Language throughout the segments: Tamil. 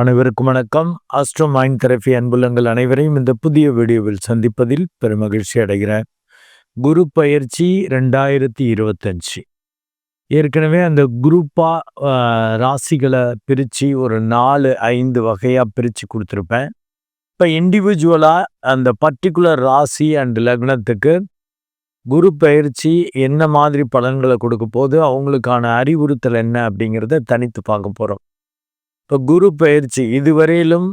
அனைவருக்கும் வணக்கம். ஆஸ்ட்ரோ மைண்ட் தெரப்பி அன்புள்ளங்கள் அனைவரையும் இந்த புதிய வீடியோவில் சந்திப்பதில் பெருமகிழ்ச்சி அடைகிறேன். குரு பயிற்சி ரெண்டாயிரத்தி இருபத்தஞ்சு. ஏற்கனவே அந்த குரூப்பாக ராசிகளை பிரித்து ஒரு நாலு ஐந்து வகையாக பிரித்து கொடுத்துருப்பேன். இப்போ இண்டிவிஜுவலாக அந்த பர்டிகுலர் ராசி அண்ட் லக்னத்துக்கு குரு பயிற்சி என்ன மாதிரி பலன்களை கொடுக்க போது அவங்களுக்கான அறிவுறுத்தல் என்ன அப்படிங்கிறத தனித்து பார்க்க போகிறோம் இப்போ குரு பயிற்சி இதுவரையிலும்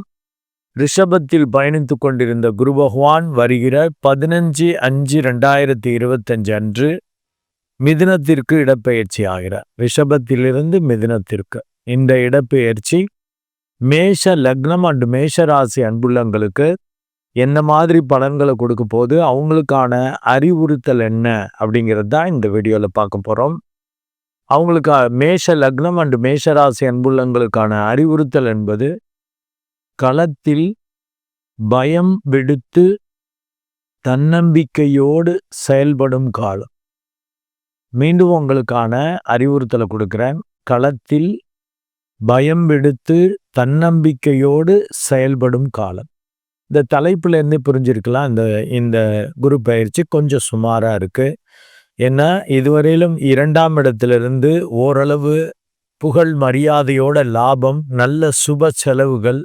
ரிஷபத்தில் பயணித்து கொண்டிருந்த குரு பகவான் வருகிற பதினஞ்சு அஞ்சு ரெண்டாயிரத்தி இருபத்தஞ்சு அன்று மிதுனத்திற்கு இடப்பெயர்ச்சி ஆகிறார். ரிஷபத்திலிருந்து மிதுனத்திற்கு. இந்த இடப்பெயர்ச்சி மேஷ லக்னம் அண்டு மேஷ ராசி அன்புள்ளங்களுக்கு என்ன மாதிரி பலன்களை கொடுக்க போது அவங்களுக்கான அறிவுறுத்தல் என்ன அப்படிங்கிறது தான் இந்த வீடியோவில் பார்க்க போகிறோம் அவங்களுக்கு மேஷ லக்னம் அண்டு மேஷராசி அன்புள்ளங்களுக்கான அறிவுறுத்தல் என்பது களத்தில் பயம் விடுத்து தன்னம்பிக்கையோடு செயல்படும் காலம். மீண்டும் உங்களுக்கான அறிவுறுத்தலை கொடுக்குறேன். களத்தில் பயம் விடுத்து தன்னம்பிக்கையோடு செயல்படும் காலம். இந்த தலைப்புலேருந்து புரிஞ்சிருக்கலாம். இந்த இந்த குரு பயிற்சி கொஞ்சம் சுமாராக இருக்குது ஏன்னா இதுவரையிலும் இரண்டாம் இடத்திலிருந்து ஓரளவு புகழ் மரியாதையோட லாபம் நல்ல சுப செலவுகள்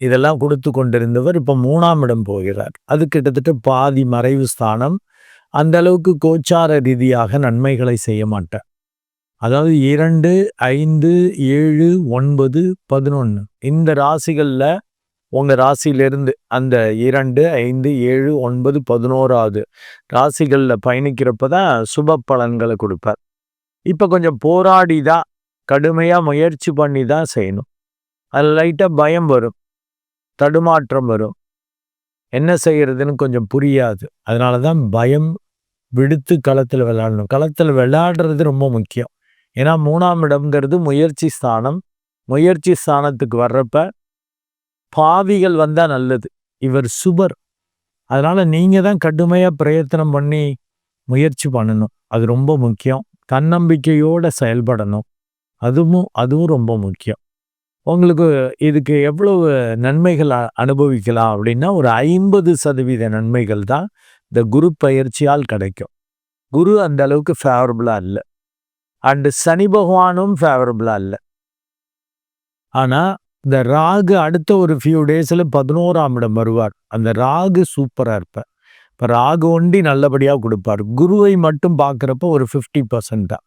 இதெல்லாம் கொடுத்து கொண்டிருந்தவர் இப்போ மூணாம் இடம் போகிறார். அது கிட்டத்தட்ட பாதி மறைவு ஸ்தானம். அந்த அளவுக்கு கோச்சார ரீதியாக நன்மைகளை செய்ய மாட்டார். அதாவது இரண்டு ஐந்து ஏழு ஒன்பது பதினொன்று இந்த ராசிகளில் உங்கள் ராசியிலிருந்து அந்த இரண்டு ஐந்து ஏழு ஒன்பது பதினோராவது ராசிகளில் பயணிக்கிறப்ப தான் சுப பலன்களை கொடுப்பார். இப்போ கொஞ்சம் போராடி தான் கடுமையாக முயற்சி பண்ணி தான் செய்யணும். அதில் லைட்டாக பயம் வரும் தடுமாற்றம் வரும். என்ன செய்கிறதுன்னு கொஞ்சம் புரியாது. அதனால தான் பயம் விடுத்து களத்தில் விளையாடணும். களத்தில் விளையாடுறது ரொம்ப முக்கியம். ஏன்னா மூணாம் இடம்ங்கிறது முயற்சி ஸ்தானம். முயற்சி ஸ்தானத்துக்கு வர்றப்ப பாவிகள் வந்தால் நல்லது. இவர் சுபர். அதனால் நீங்கள் தான் கடுமையாக பிரயத்தனம் பண்ணி முயற்சி பண்ணணும். அது ரொம்ப முக்கியம். தன்னம்பிக்கையோடு செயல்படணும். அதுவும் அதுவும் ரொம்ப முக்கியம். உங்களுக்கு இதுக்கு எவ்வளவு நன்மைகள் அனுபவிக்கலாம் அப்படின்னா ஒரு ஐம்பது சதவீத நன்மைகள் தான் இந்த குரு பயிற்சியால் கிடைக்கும். குரு அந்த அளவுக்கு ஃபேவரபுளாக இல்லை. அண்டு சனி பகவானும் ஃபேவரபுளாக இல்லை. ஆனால் இந்த ராகு அடுத்த ஒரு ஃபியூ டேஸில் பதினோராம் இடம் வருவார். அந்த ராகு சூப்பராக இருப்பார் இப்போ ராகு ஒண்டி நல்லபடியாக கொடுப்பார். குருவை மட்டும் பார்க்குறப்ப ஒரு ஃபிஃப்டி பர்சன்ட் தான்.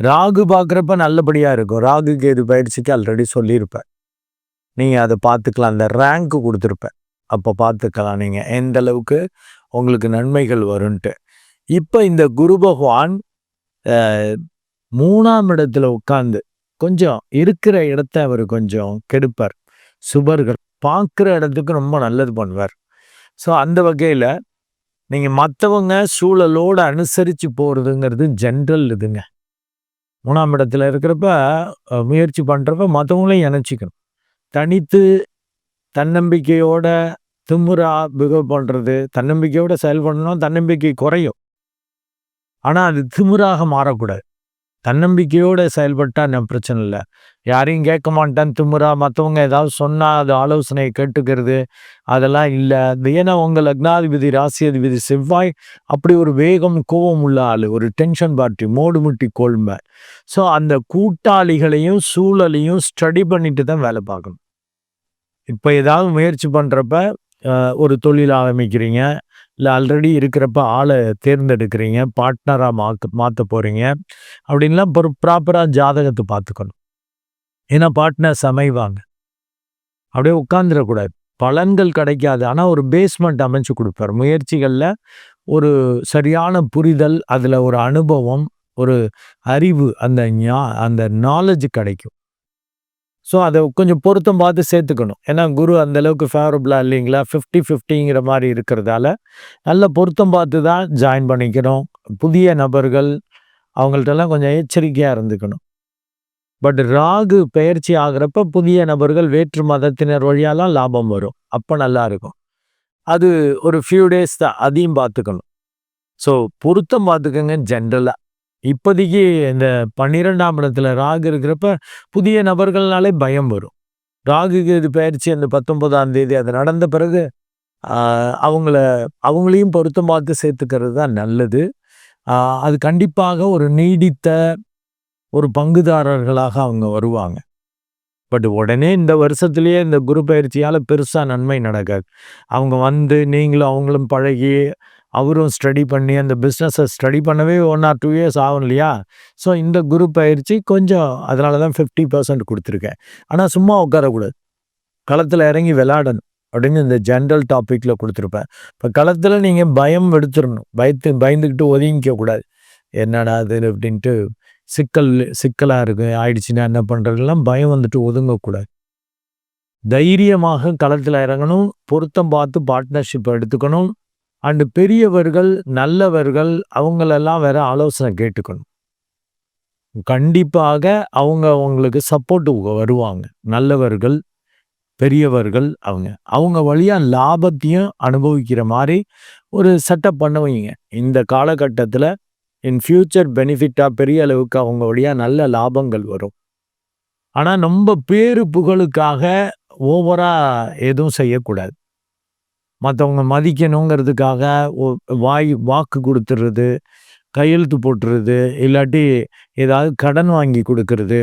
ராகு பார்க்குறப்ப நல்லபடியாக இருக்கும். ராகு கேது பயிற்சிக்கு ஆல்ரெடி சொல்லியிருப்பேன் நீங்கள் அதை பார்த்துக்கலாம். அந்த ரேங்க்கு கொடுத்துருப்பேன் அப்போ பார்த்துக்கலாம் நீங்கள் எந்த அளவுக்கு உங்களுக்கு நன்மைகள் வரும்ன்ட்டு. இப்போ இந்த குரு பகவான் மூணாம் இடத்துல உட்காந்து கொஞ்சம் இருக்கிற இடத்த அவர் கொஞ்சம் கெடுப்பார். சுபர்கள் பார்க்குற இடத்துக்கு ரொம்ப நல்லது பண்ணுவார். ஸோ அந்த வகையில் நீங்கள் மற்றவங்க சூழலோடு அனுசரித்து போகிறதுங்கிறது ஜென்ரல் இதுங்க. மூணாம் இடத்துல இருக்கிறப்ப முயற்சி பண்ணுறப்ப மற்றவங்களையும் இணைச்சிக்கணும். தனித்து தன்னம்பிக்கையோட திமுறா பிகவ் பண்ணுறது தன்னம்பிக்கையோட செயல்படணும் தன்னம்பிக்கை குறையும். ஆனால் அது திமுறாக மாறக்கூடாது. தன்னம்பிக்கையோடு செயல்பட்டால் நான் பிரச்சனை இல்லை. யாரையும் கேட்க மாட்டேன் திமுறா மற்றவங்க ஏதாவது சொன்னால் அது ஆலோசனையை கேட்டுக்கிறது அதெல்லாம் இல்லை. ஏன்னா உங்கள் லக்னாதிபதி ராசி அதிபதி செவ்வாய் அப்படி ஒரு வேகம் கோபம் உள்ள ஆள். ஒரு டென்ஷன் பார்ட்டி மோடுமுட்டி கொள்மை ஸோ அந்த கூட்டாளிகளையும் சூழலையும் ஸ்டடி பண்ணிட்டு தான் வேலை பார்க்கணும். இப்போ ஏதாவது முயற்சி பண்ணுறப்ப ஒரு தொழில் ஆரம்பிக்கிறீங்க இல்லை ஆல்ரெடி இருக்கிறப்ப ஆளை தேர்ந்தெடுக்கிறீங்க பார்ட்னராக மாற்ற மாற்ற போகிறீங்க அப்படின்லாம் ஒரு ப்ராப்பராக ஜாதகத்தை பார்த்துக்கணும். ஏன்னா பார்ட்னர்ஸ் அமைவாங்க. அப்படியே உட்காந்துடக்கூடாது பலன்கள் கிடைக்காது. ஆனால் ஒரு பேஸ்மெண்ட் அமைச்சு கொடுப்பார். முயற்சிகளில் ஒரு சரியான புரிதல் அதில் ஒரு அனுபவம் ஒரு அறிவு அந்த ஞா அந்த நாலேஜ் கிடைக்கும். ஸோ அதை கொஞ்சம் பொருத்தம் பார்த்து சேர்த்துக்கணும். ஏன்னா குரு அந்த அளவுக்கு ஃபேவரபுளாக இல்லைங்களா? ஃபிஃப்டி ஃபிஃப்டிங்கிற மாதிரி இருக்கிறதால நல்ல பொருத்தம் பார்த்து தான் ஜாயின் பண்ணிக்கணும். புதிய நபர்கள் அவங்கள்ட்டெல்லாம் கொஞ்சம் எச்சரிக்கையாக இருந்துக்கணும். பட் ராகு பயிற்சி ஆகிறப்ப புதிய நபர்கள் வேற்று மதத்தினர் வழியாலாம் லாபம் வரும். அப்போ நல்லா இருக்கும். அது ஒரு ஃபியூ டேஸ் தான் அதையும் பார்த்துக்கணும். ஸோ பொருத்தம் பார்த்துக்கோங்க ஜென்ரலாக இப்போதைக்கு இந்த பன்னிரெண்டாம் இடத்துல ராகு இருக்கிறப்ப புதிய நபர்கள்னாலே பயம் வரும். ராகு இது பயிற்சி அந்த பத்தொன்பதாம் தேதி அது நடந்த பிறகு அவங்கள அவங்களையும் பொருத்தம் பார்த்து சேர்த்துக்கிறது தான் நல்லது. அது கண்டிப்பாக ஒரு நீடித்த ஒரு பங்குதாரர்களாக அவங்க வருவாங்க. பட் உடனே இந்த வருஷத்துலேயே இந்த குரு பயிற்சியால் பெருசாக நன்மை நடக்காது. அவங்க வந்து நீங்களும் அவங்களும் பழகி அவரும் ஸ்டடி பண்ணி அந்த பிஸ்னஸை ஸ்டடி பண்ணவே ஒன் ஆர் டூ இயர்ஸ் ஆகும் இல்லையா ஸோ இந்த குரு பயிற்சி கொஞ்சம் அதனால தான் ஃபிஃப்டி பர்சன்ட் கொடுத்துருக்கேன். ஆனால் சும்மா உட்காரக்கூடாது. களத்தில் இறங்கி விளாடணும் அப்படின்னு இந்த ஜென்ரல் டாப்பிக்கில் கொடுத்துருப்பேன். இப்போ களத்தில் நீங்கள் பயம் எடுத்துடணும். பயத்து பயந்துக்கிட்டு ஒதுங்கிக்க கூடாது என்னடா அது அப்படின்ட்டு சிக்கல் சிக்கலாக இருக்கு ஆயிடுச்சுன்னா என்ன பண்ணுறதுலாம் பயம் வந்துட்டு ஒதுங்கக்கூடாது. தைரியமாக களத்தில் இறங்கணும். பொருத்தம் பார்த்து பார்ட்னர்ஷிப் எடுத்துக்கணும். அண்டு பெரியவர்கள் நல்லவர்கள் அவங்களெல்லாம் வேற ஆலோசனை கேட்டுக்கணும். கண்டிப்பாக அவங்க அவங்களுக்கு சப்போர்ட்டு வருவாங்க. நல்லவர்கள் பெரியவர்கள் அவங்க. அவங்க வழியாக லாபத்தையும் அனுபவிக்கிற மாதிரி ஒரு செட்டப் பண்ணுவீங்க. இந்த காலகட்டத்தில் இன் ஃப்யூச்சர் பெனிஃபிட்டாக பெரிய அளவுக்கு அவங்க வழியாக நல்ல லாபங்கள் வரும். ஆனால் நம்ம பேரு புகழுக்காக ஓவராக எதுவும் செய்யக்கூடாது. மற்றவங்க மதிக்கணுங்கிறதுக்காக வாய் வாக்கு கொடுத்துறது கையெழுத்து போட்டுறது இல்லாட்டி ஏதாவது கடன் வாங்கி கொடுக்கறது.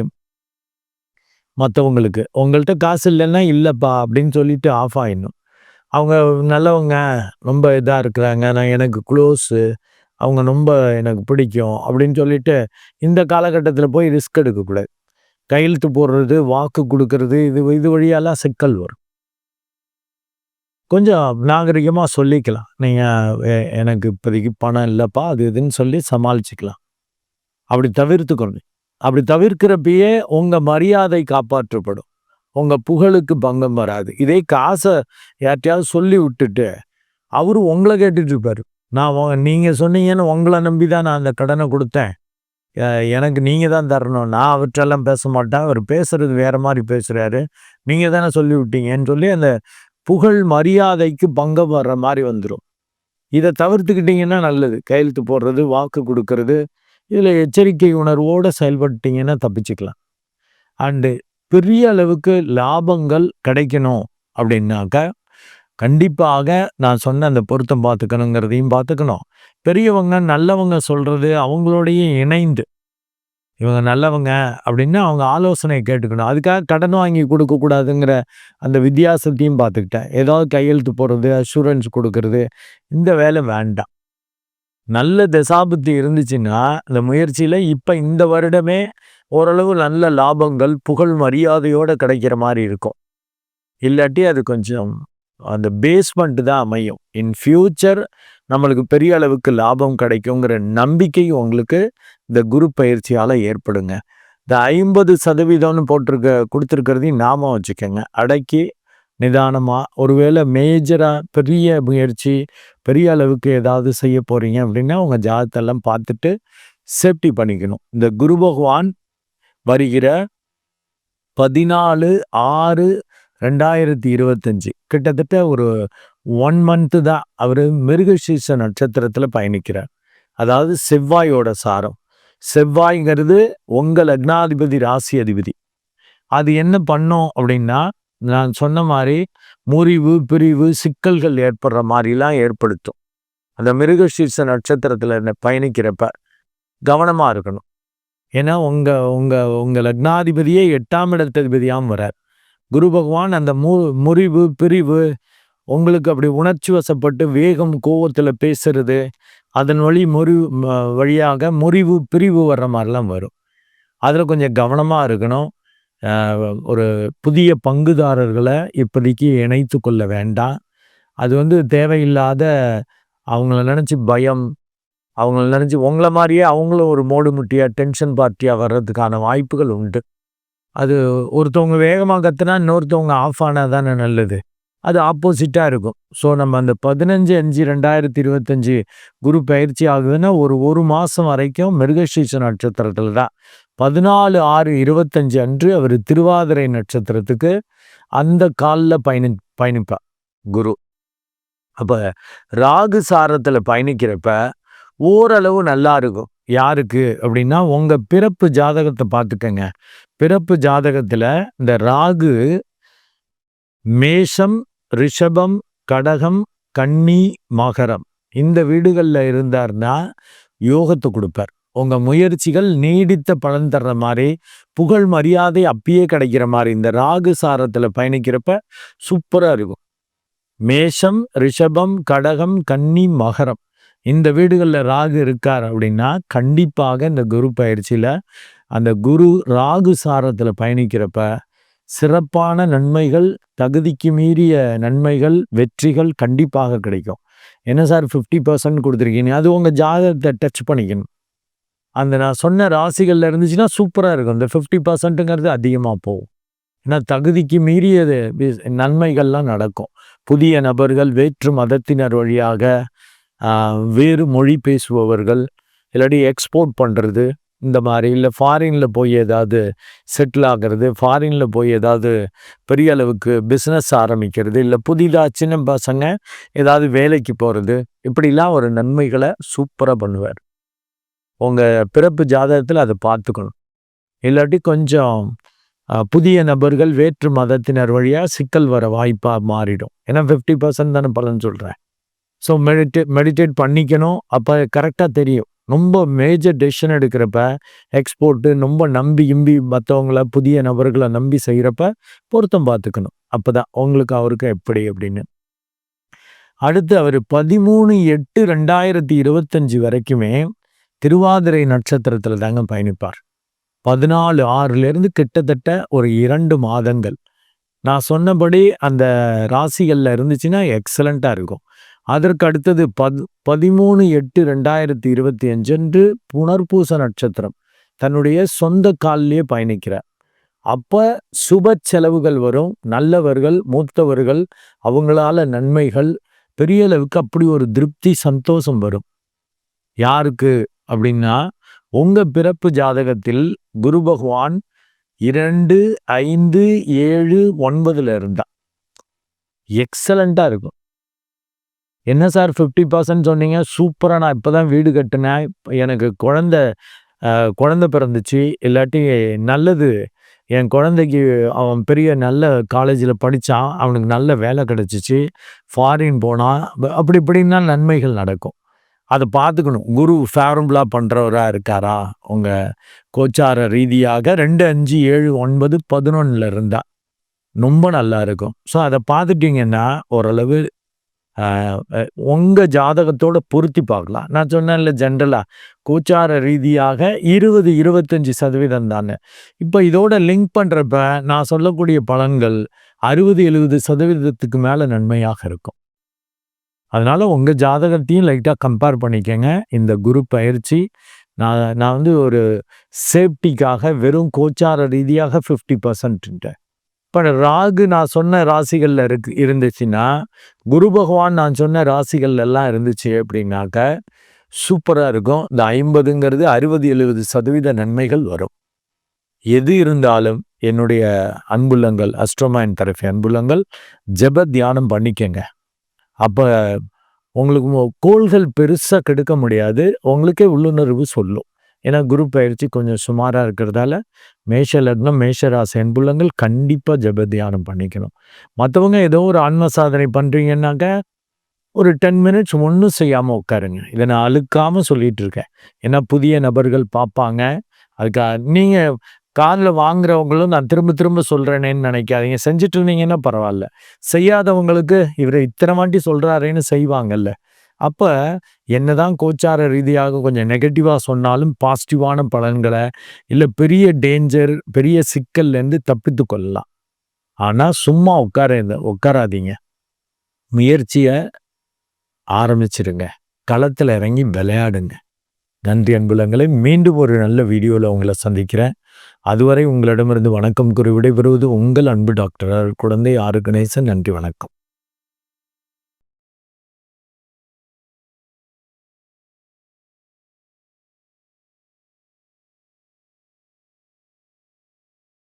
மற்றவங்களுக்கு உங்கள்கிட்ட காசு இல்லைன்னா இல்லைப்பா அப்படின்னு சொல்லிட்டு ஆஃப் ஆகிடணும் அவங்க நல்லவங்க ரொம்ப இதாக இருக்கிறாங்க நான் எனக்கு க்ளோஸு அவங்க ரொம்ப எனக்கு பிடிக்கும் அப்படின்னு சொல்லிட்டு இந்த காலகட்டத்தில் போய் ரிஸ்க் எடுக்கக்கூடாது. கையெழுத்து போடுறது வாக்கு கொடுக்கறது இது இது வழியெல்லாம் சிக்கல் வரும். கொஞ்சம் நாகரிகமாக சொல்லிக்கலாம். நீங்கள் எனக்கு இப்போதைக்கு பணம் இல்லைப்பா அது இதுன்னு சொல்லி சமாளிச்சுக்கலாம். அப்படி தவிர்த்துக்கணும். அப்படி தவிர்க்கிறப்பயே உங்கள் மரியாதை காப்பாற்றப்படும். உங்கள் புகழுக்கு பங்கம் வராது. இதே காசை யார்ட்டையாவது சொல்லி விட்டுட்டு அவரு உங்களை கேட்டுட்டு இருப்பார். நான் நீங்கள் சொன்னீங்கன்னு உங்களை நம்பி தான் நான் அந்த கடனை கொடுத்தேன். எனக்கு நீங்கள் தான் தரணும். நான் அவற்றெல்லாம் பேச மாட்டேன். அவர் பேசுறது வேற மாதிரி பேசுகிறாரு நீங்கள் தானே சொல்லி விட்டீங்கன்னு சொல்லி அந்த புகழ் மரியாதைக்கு பங்கம் வர்ற மாதிரி வந்துடும் இதை தவிர்த்துக்கிட்டிங்கன்னா நல்லது. கையெழுத்து போடுறது வாக்கு கொடுக்கறது இதில் எச்சரிக்கை உணர்வோடு செயல்பட்டீங்கன்னா தப்பிச்சுக்கலாம். அண்டு பெரிய அளவுக்கு லாபங்கள் கிடைக்கணும் அப்படின்னாக்க கண்டிப்பாக நான் சொன்ன அந்த பொருத்தம் பார்த்துக்கணுங்கிறதையும் பார்த்துக்கணும். பெரியவங்க நல்லவங்க சொல்கிறது அவங்களோடையும் இணைந்து இவங்க நல்லவங்க அப்படின்னு அவங்க ஆலோசனை கேட்டுக்கணும். அதுக்காக கடன் வாங்கி கொடுக்கக்கூடாதுங்கிற அந்த வித்தியாசத்தையும் பார்த்துக்கிட்டேன். ஏதாவது கையெழுத்து போடுறது அஷூரன்ஸ் கொடுக்கறது இந்த வேலை வேண்டாம். நல்ல தசாபுத்தி இருந்துச்சுன்னா அந்த முயற்சியில் இப்போ இந்த வருடமே ஓரளவு நல்ல லாபங்கள் புகழ் மரியாதையோடு கிடைக்கிற மாதிரி இருக்கும். இல்லாட்டி அது கொஞ்சம் அந்த பேஸ்மெண்ட் தான் அமையும். இன் ஃபியூச்சர் நம்மளுக்கு பெரிய அளவுக்கு லாபம் கிடைக்குங்கிற நம்பிக்கை உங்களுக்கு இந்த குரு பயிற்சியால் ஏற்படுங்க. இந்த ஐம்பது சதவீதம்னு போட்டிருக்க கொடுத்துருக்கிறதையும் நாம வச்சுக்கோங்க. அடக்கி நிதானமாக ஒருவேளை மேஜராக பெரிய முயற்சி பெரிய அளவுக்கு ஏதாவது செய்ய போகிறீங்க அப்படின்னா உங்கள் ஜாதத்தெல்லாம் பார்த்துட்டு சேஃப்டி பண்ணிக்கணும். இந்த குரு பகவான் வருகிற பதினாலு ஆறு ரெண்டாயிரத்தி இருபத்தஞ்சி. கிட்டத்தட்ட ஒரு ஒன் மந்த்து தான் அவர் மிருகசீச நட்சத்திரத்தில் பயணிக்கிறார். அதாவது செவ்வாயோட சாரம். செவ்வாய்ங்கிறது உங்கள் லக்னாதிபதி ராசி அதிபதி. அது என்ன பண்ணோம் அப்படின்னா நான் சொன்ன மாதிரி முறிவு பிரிவு சிக்கல்கள் ஏற்படுற மாதிரிலாம் ஏற்படுத்தும். அந்த மிருகசீச நட்சத்திரத்தில் பயணிக்கிறப்ப கவனமாக இருக்கணும். ஏன்னா உங்கள் உங்கள் உங்கள் லக்னாதிபதியே எட்டாம் இடத்ததிபதியாகவும் வரார். குரு பகவான் அந்த மு முறிவு பிரிவு உங்களுக்கு அப்படி உணர்ச்சி வசப்பட்டு வேகம் கோவத்தில் பேசுறது அதன் வழி முறிவு வழியாக முறிவு பிரிவு வர்ற மாதிரிலாம் வரும். அதில் கொஞ்சம் கவனமாக இருக்கணும். ஒரு புதிய பங்குதாரர்களை இப்போதைக்கு இணைத்து கொள்ள வேண்டாம். அது வந்து தேவையில்லாத அவங்கள நினச்சி பயம் அவங்கள நினச்சி உங்களை மாதிரியே அவங்களும் ஒரு மோடு முட்டியாக டென்ஷன் பார்ட்டியாக வர்றதுக்கான வாய்ப்புகள் உண்டு. அது ஒருத்தவங்க வேகமாக கற்றுனா இன்னொருத்தவங்க ஆஃப் ஆனால் தானே நல்லது. அது ஆப்போசிட்டாக இருக்கும். ஸோ நம்ம அந்த பதினஞ்சு அஞ்சு ரெண்டாயிரத்தி இருபத்தஞ்சி குரு பயிற்சி ஆகுதுன்னா ஒரு ஒரு மாதம் வரைக்கும் மிருகசீச நட்சத்திரத்தில் தான். பதினாலு ஆறு இருபத்தஞ்சு அன்று அவர் திருவாதிரை நட்சத்திரத்துக்கு அந்த காலில் பயணி பயணிப்பார் குரு. அப்போ ராகு சாரத்தில் பயணிக்கிறப்ப ஓரளவு நல்லா இருக்கும். யாருக்கு அப்படின்னா உங்கள் பிறப்பு ஜாதகத்தை பார்த்துக்கங்க. பிறப்பு ஜாதகத்தில் இந்த ராகு மேஷம் ரிஷபம் கடகம் கன்னி மகரம் இந்த வீடுகளில் இருந்தார்னா யோகத்தை கொடுப்பார். உங்க முயற்சிகள் நீடித்த பலன் தர்ற மாதிரி புகழ் மரியாதை அப்பயே கிடைக்கிற மாதிரி இந்த ராகு சாரத்துல பயணிக்கிறப்ப சூப்பரா இருக்கும். மேஷம் ரிஷபம் கடகம் கன்னி மகரம் இந்த வீடுகளில் ராகு இருக்கார் அப்படின்னா கண்டிப்பாக இந்த குரு பயிற்சியில் அந்த குரு ராகு சாரத்தில் பயணிக்கிறப்ப சிறப்பான நன்மைகள் தகுதிக்கு மீறிய நன்மைகள் வெற்றிகள் கண்டிப்பாக கிடைக்கும். என்ன சார் ஃபிஃப்டி பர்சன்ட் கொடுத்துருக்கீங்க? அது உங்கள் ஜாதகத்தை டச் பண்ணிக்கணும். அந்த நான் சொன்ன ராசிகளில் இருந்துச்சுன்னா சூப்பராக இருக்கும். இந்த ஃபிஃப்டி பர்சன்ட்டுங்கிறது அதிகமாக போகும். ஏன்னா தகுதிக்கு மீறியது நன்மைகள்லாம் நடக்கும். புதிய நபர்கள் வேற்று மதத்தினர் வழியாக வேறு மொழி பேசுபவர்கள் இல்லாட்டி எக்ஸ்போர்ட் பண்ணுறது இந்த மாதிரி இல்லை ஃபாரினில் போய் ஏதாவது செட்டில் ஆகிறது ஃபாரினில் போய் ஏதாவது பெரிய அளவுக்கு பிஸ்னஸ் ஆரம்பிக்கிறது இல்லை புதிதாக சின்ன பசங்க ஏதாவது வேலைக்கு போகிறது இப்படிலாம் ஒரு நன்மைகளை சூப்பராக பண்ணுவார். உங்கள் பிறப்பு ஜாதகத்தில் அதை பார்த்துக்கணும். இல்லாட்டி கொஞ்சம் புதிய நபர்கள் வேற்று மதத்தினர் வழியாக சிக்கல் வர வாய்ப்பாக மாறிடும். ஏன்னா ஃபிஃப்டி பர்சன்ட் தானே பலன் சொல்கிறேன் ஸோ மெடிடேட் மெடிடேட் பண்ணிக்கணும். அப்போ கரெக்டாக தெரியும். ரொம்ப மேஜர் டெசிஷன் எடுக்கிறப்ப எக்ஸ்போர்ட்டு ரொம்ப நம்பி இம்பி மற்றவங்கள புதிய நபர்களை நம்பி செய்கிறப்ப பொருத்தம் பார்த்துக்கணும். அப்போ தான் உங்களுக்கு அவருக்கு எப்படி அப்படின்னு. அடுத்து அவர் பதிமூணு எட்டு ரெண்டாயிரத்தி இருபத்தஞ்சி வரைக்குமே திருவாதிரை நட்சத்திரத்தில் தாங்க பயணிப்பார். பதினாலு ஆறுலேருந்து கிட்டத்தட்ட ஒரு இரண்டு மாதங்கள். நான் சொன்னபடி அந்த ராசிகளில் இருந்துச்சுன்னா எக்ஸலண்ட்டாக இருக்கும். அதற்கு அடுத்தது பத் பதிமூணு எட்டு ரெண்டாயிரத்தி இருபத்தி அஞ்சு அன்று புனர்பூச நட்சத்திரம். தன்னுடைய சொந்த காலிலேயே பயணிக்கிறார். அப்போ சுப செலவுகள் வரும். நல்லவர்கள் மூத்தவர்கள் அவங்களால நன்மைகள் பெரிய அளவுக்கு அப்படி ஒரு திருப்தி சந்தோஷம் வரும். யாருக்கு அப்படின்னா உங்கள் பிறப்பு ஜாதகத்தில் குரு பகவான் இரண்டு ஐந்து ஏழு ஒன்பதுல இருந்தா எக்ஸலண்ட்டாக இருக்கும். என்ன சார் ஃபிஃப்டி பர்சன்ட் சொன்னீங்க? சூப்பராக நான் இப்போ தான் வீடு கட்டினேன். எனக்கு குழந்த குழந்த பிறந்துச்சு. இல்லாட்டி நல்லது. என் குழந்தைக்கு அவன் பெரிய நல்ல காலேஜில் படித்தான் அவனுக்கு நல்ல வேலை கிடச்சிச்சு. ஃபாரின் போனான் அப்படி இப்படின்னா நன்மைகள் நடக்கும். அதை பார்த்துக்கணும். குரு ஃபேவரபுளாக பண்ணுறவராக இருக்காரா? உங்கள் கோச்சார ரீதியாக ரெண்டு அஞ்சு ஏழு ஒன்பது பதினொன்றில் இருந்தால் ரொம்ப நல்லா இருக்கும். ஸோ அதை பார்த்துட்டிங்கன்னா ஓரளவு உங்கள் ஜாதகத்தோட பொருத்தி பார்க்கலாம். நான் சொன்னேன்ல ஜென்ரலாக கோச்சார ரீதியாக இருபது இருபத்தஞ்சி சதவீதம் தானே. இப்போ இதோட லிங்க் பண்ணுறப்ப நான் சொல்லக்கூடிய பலன்கள் அறுபது எழுபது சதவீதத்துக்கு மேலே நன்மையாக இருக்கும். அதனால் உங்கள் ஜாதகத்தையும் லைட்டாக கம்பேர் பண்ணிக்கங்க. இந்த குரு பயிற்சி நான் நான் வந்து ஒரு சேஃப்டிக்காக வெறும் கோச்சார ரீதியாக ஃபிஃப்டி பர்சன்ட்டு இப்போ ராகு நான் சொன்ன ராசிகளில் இருக்கு இருந்துச்சுன்னா குரு பகவான் நான் சொன்ன ராசிகள் எல்லாம் இருந்துச்சு அப்படின்னாக்க சூப்பராக இருக்கும். இந்த ஐம்பதுங்கிறது அறுபது எழுபது சதவீத நன்மைகள் வரும். எது இருந்தாலும் என்னுடைய அன்புள்ளங்கள் அஸ்ட்ரோமாயின் தரப்பு அன்புள்ளங்கள் ஜப தியானம் பண்ணிக்கங்க. அப்போ உங்களுக்கு கோள்கள் பெருசாக கெடுக்க முடியாது. உங்களுக்கே உள்ளுணர்வு சொல்லும். ஏன்னா குரு பயிற்சி கொஞ்சம் சுமாராக இருக்கிறதால மேஷ லக்னம் மேஷ ராசி அன்புள்ளங்கள் கண்டிப்பாக ஜப தியானம் பண்ணிக்கணும். மற்றவங்க ஏதோ ஒரு ஆன்ம சாதனை பண்ணுறீங்கன்னாக்க ஒரு டென் மினிட்ஸ் ஒன்றும் செய்யாமல் உட்காருங்க. இதை நான் அழுக்காமல் சொல்லிகிட்டு இருக்கேன் ஏன்னா புதிய நபர்கள் பார்ப்பாங்க. அதுக்காக நீங்கள் காதில் வாங்குறவங்களும் நான் திரும்ப திரும்ப சொல்கிறேனேன்னு நினைக்காதீங்க. செஞ்சுட்டு இருந்தீங்கன்னா பரவாயில்ல. செய்யாதவங்களுக்கு இவரை இத்தனை வாட்டி சொல்கிறாரேன்னு செய்வாங்கல்ல. அப்போ என்னதான் கோச்சார ரீதியாக கொஞ்சம் நெகட்டிவாக சொன்னாலும் பாசிட்டிவான பலன்களை இல்லை பெரிய டேஞ்சர் பெரிய சிக்கல்லேருந்து தப்பித்து கொள்ளலாம். ஆனால் சும்மா உட்கார உட்காராதீங்க. முயற்சியை ஆரம்பிச்சிருங்க. களத்தில் இறங்கி விளையாடுங்க. நன்றி அன்புலங்களை மீண்டும் ஒரு நல்ல வீடியோவில் உங்களை சந்திக்கிறேன். அதுவரை உங்களிடமிருந்து வணக்கம் கூறி விடைபெறுவது உங்கள் அன்பு டாக்டர் குழந்தை ஆறு கணேசன். நன்றி வணக்கம்.